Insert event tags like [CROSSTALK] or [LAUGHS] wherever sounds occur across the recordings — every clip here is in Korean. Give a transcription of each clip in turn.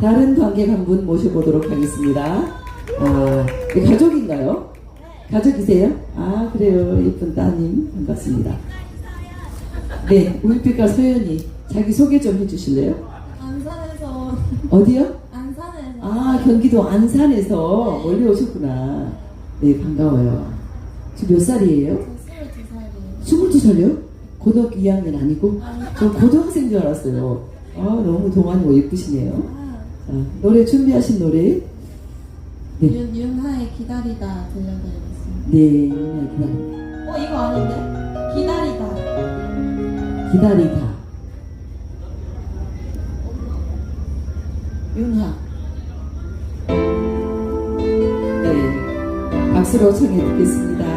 다른 관객 한 분 모셔보도록 하겠습니다. 아, 네, 가족인가요? 가족이세요? 아, 그래요. 예쁜 따님. 반갑습니다. 네, 울빛과 소연이 자기 소개 좀 해주실래요? 안산에서 어디요? 안산에서 아, 경기도 안산에서 멀리 오셨구나. 네, 반가워요. 지금 몇 살이에요? 저 22살이에요. 22살이요? 고등학교 2학년 아니고? 아니, 저 고등학생 줄 알았어요. 아, 너무 동안이고 예쁘시네요. 아, 자, 노래 준비하신 노래. 네. 윤, 윤하의 기다리다 들려드리겠습니다. 네, 윤아 기다리, 어, 이거 아닌데? 기다리다. 기다리다. 윤하. 네, 박수로 청해 듣겠습니다.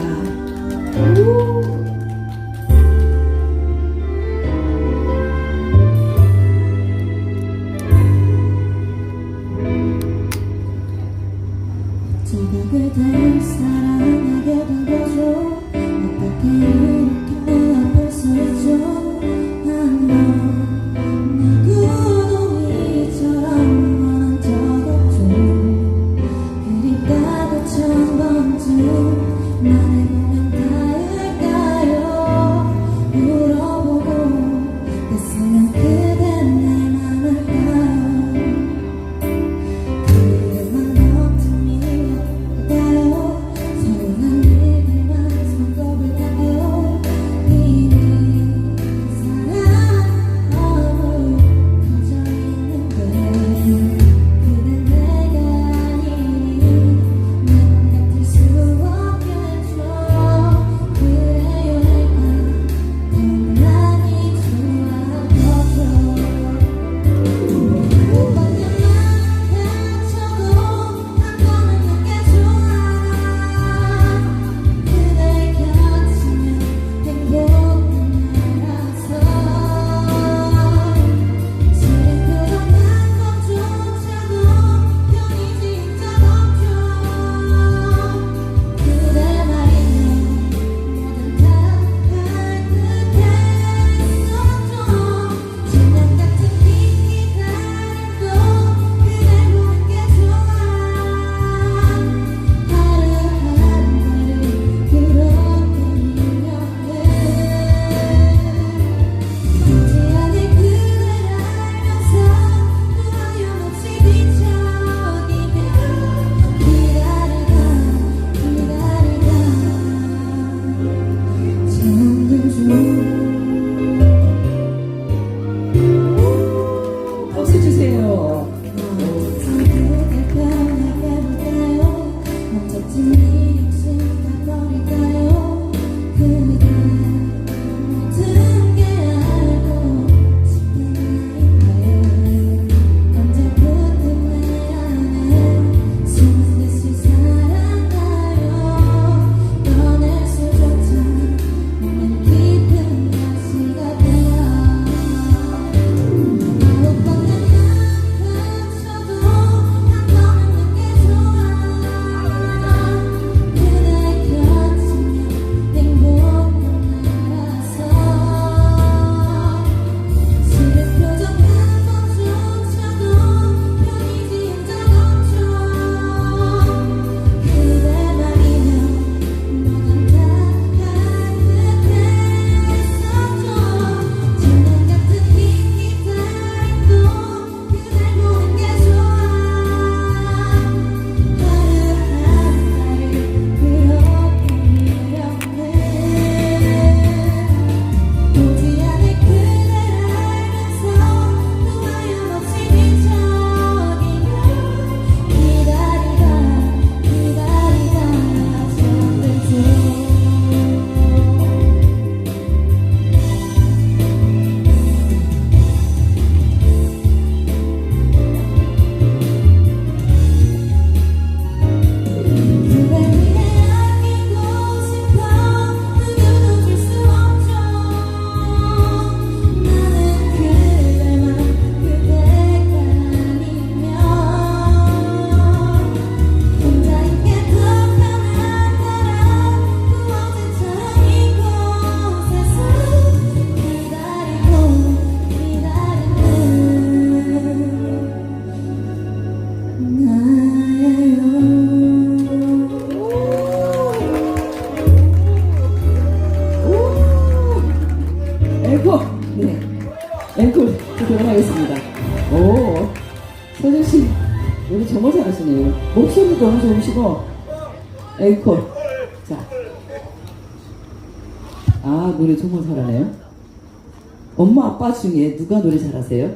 앵콜 듣도록 하겠습니다. 오, 서준 씨, 노래 정말 잘하시네요. 목소리도 너무 좋으시고, 앵콜. 자. 아, 노래 정말 잘하네요. 엄마, 아빠 중에 누가 노래 잘하세요?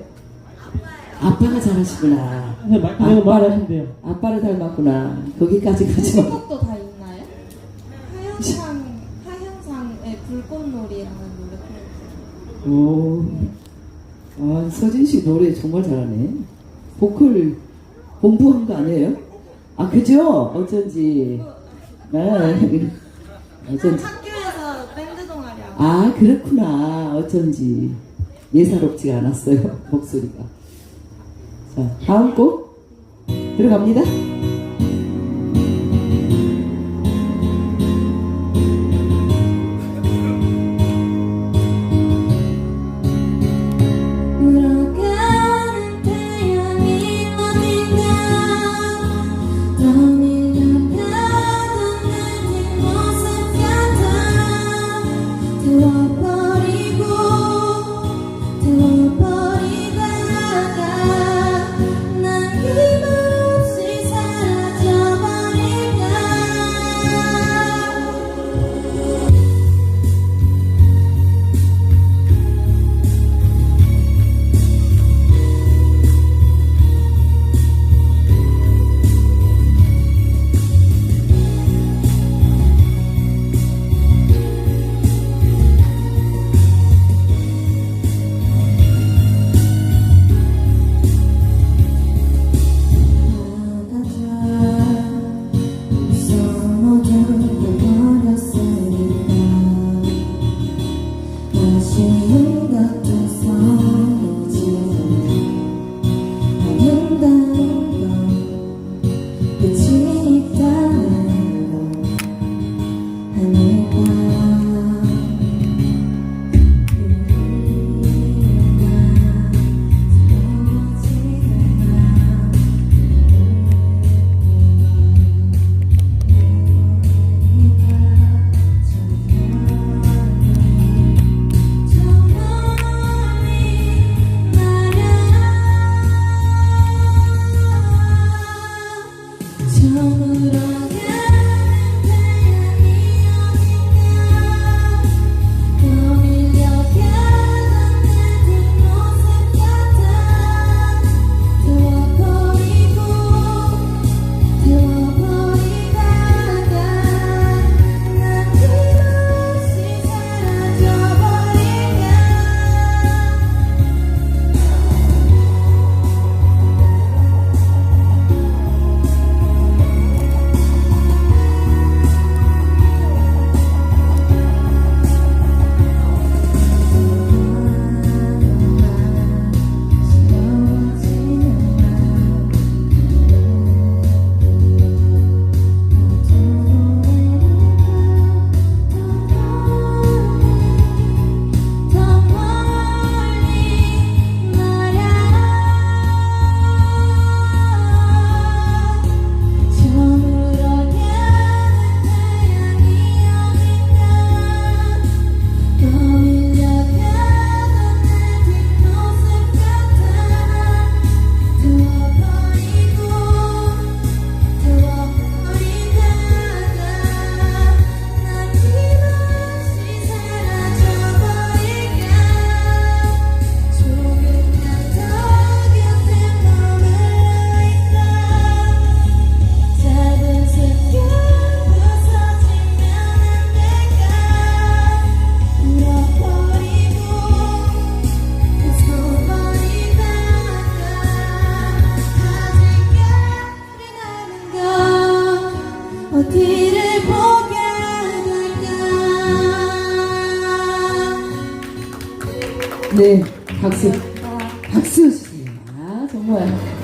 아빠가 잘하시구나. 네, 말하시면 돼요. 아빠를 닮았구나. 거기까지 가지 마. 것도 다 있나요? 하현상 하현상의 불꽃놀이라는 노래. 오, 아, 서진 씨 노래 정말 잘하네. 보컬 공부한 거 아니에요? 아, 그죠? 어쩐지. 네. [LAUGHS] 어쩐지. 학교에서 밴드 동아리 하고 아, 그렇구나. 어쩐지. 예사롭지가 않았어요. 목소리가. 자, 다음 곡 들어갑니다. 네, 박수. 박수 주세요. 아, 정말.